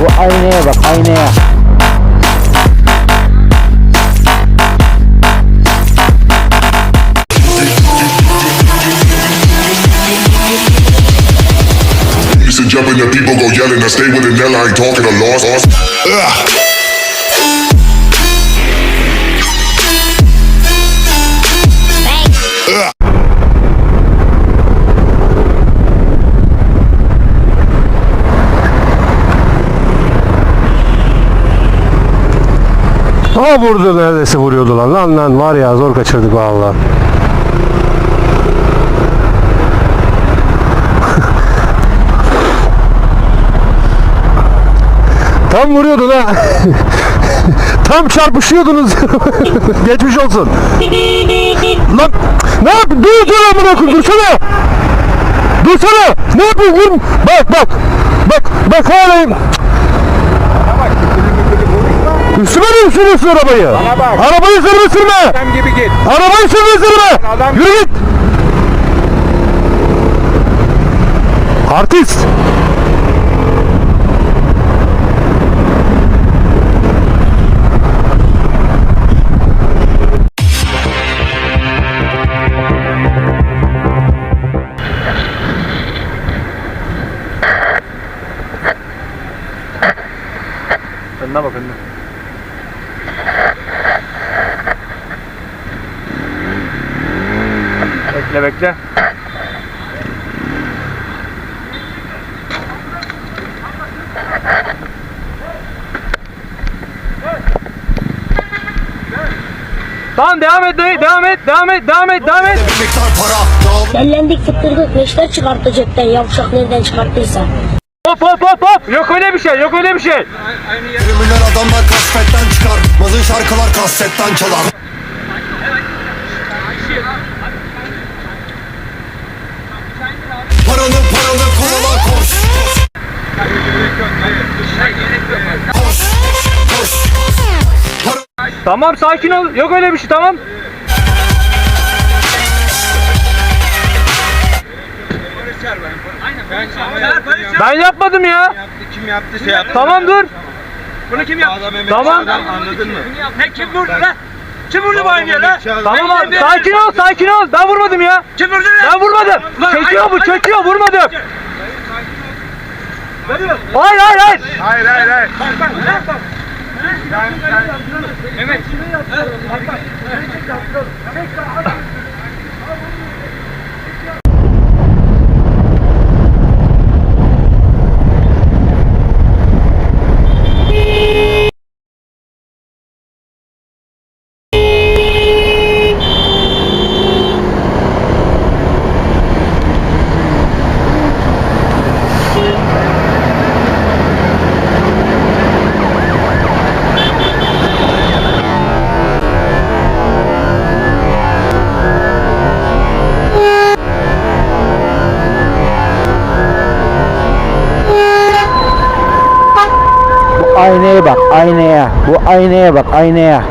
Bu aynaya. Jumping the people go yelling. I stay with an L. I ain't talking a loss. Ugh. Ha vurdu neredeyse vuruyordu lan. Lan lan var ya zor kaçırdık vallahi. Tam vuruyordu ha. Tam çarpışıyordunuz. Geçmiş olsun. Lan ne yap? Dur dur amına koyayım dursana. Dursana. Ne yapıyorsun? Bak bak. Bak bak hala. Üstüme mi sürüyorsun arabayı? Bana bak. Arabayı sürme sürme. Adam gibi git. Arabayı sürme sürme. Adam- Yürü git. Artist. Önüne bak önüne. Bekle bekle. Tamam devam et dayı devam et devam et devam et devam et. Dellendik fıttırdık neşter çıkarttı cepten yavşak nereden çıkarttıysa. Hop hop hop hop. Yok öyle bir şey yok öyle bir şey. Kriminal adamlar kasvetten çıkar Mazın şarkılar kasetten çalar Tamam sakin ol. Yok öyle bir şey tamam. Ben yapmadım ya. Kim yaptı şey yaptı. Tamam dur. Bunu kim yaptı? Tamam. Anladın mı? Ne kim vurdu lan? Kim vurdu bu aynı lan? Tamam Tamam abi sakin ol sakin ol. Ben vurmadım ya. Kim vurdu lan? Ben vurmadım. Çekiyor bu çekiyor vurmadım. Hayır hayır hayır. Hayır hayır hayır. Yani, yani, evet. Evet. Evet. Evet. Evet. Evet. Evet. Aynaya bak aynaya. Bu aynaya bak aynaya.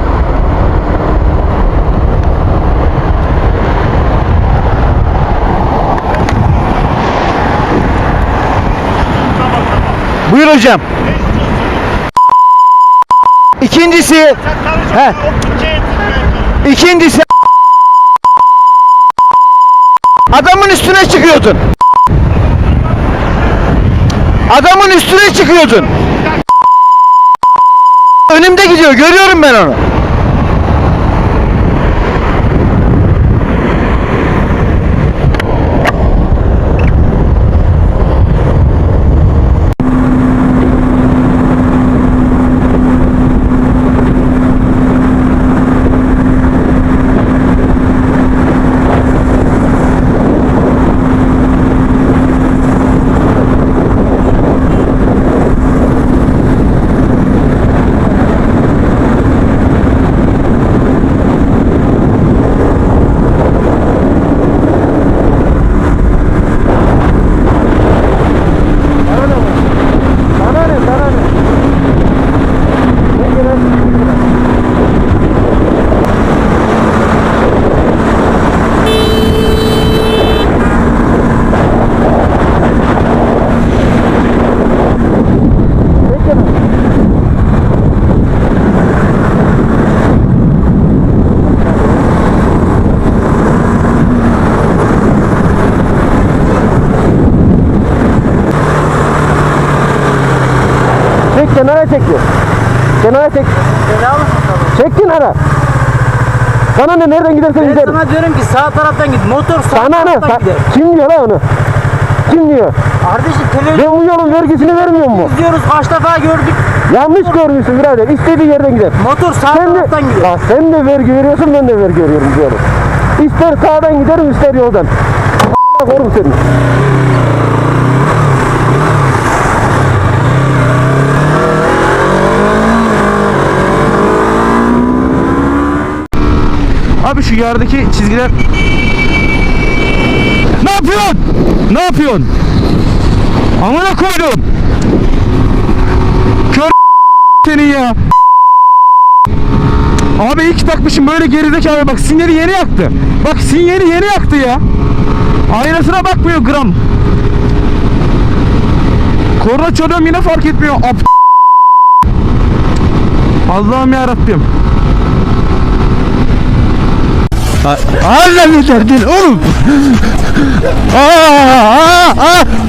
Buyur hocam. İkincisi he. İkincisi Adamın üstüne çıkıyordun. Adamın üstüne çıkıyordun. Önümde gidiyor. Görüyorum ben onu. Kenara çek diyor. Kenara çek. Çek kenara. Sana ne nereden gidersen Ben gider. sana diyorum ki sağ taraftan git. Motor sağ Sana ne? taraftan Sa- gider. Kim diyor lan onu? Kim diyor? Kardeşim televizyon Ben bu yolun vergisini vermiyor mu? izliyoruz kaç defa gördük. Yanlış görmüşsün birader. İstediği yerden gider. Motor sağ Sen de, taraftan gidiyor. Ya sen de vergi veriyorsun ben de vergi veriyorum diyorum. İster sağdan giderim ister yoldan. Korum seni. Abi şu yerdeki çizgiler Ne yapıyorsun? Ne yapıyorsun? Amına koydum. Kör seni ya. Abi ilk takmışım böyle gerizekalı bak sinyali yeni yaktı. Bak sinyali yeni yaktı ya. Aynasına bakmıyor gram. Korna çalıyorum yine fark etmiyor. Allah'ım ya. Allah ne derdin oğlum?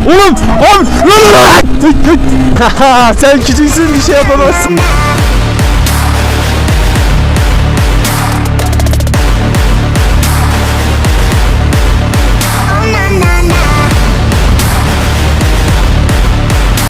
Oğlum, oğlum. Sen küçüksün bir şey yapamazsın.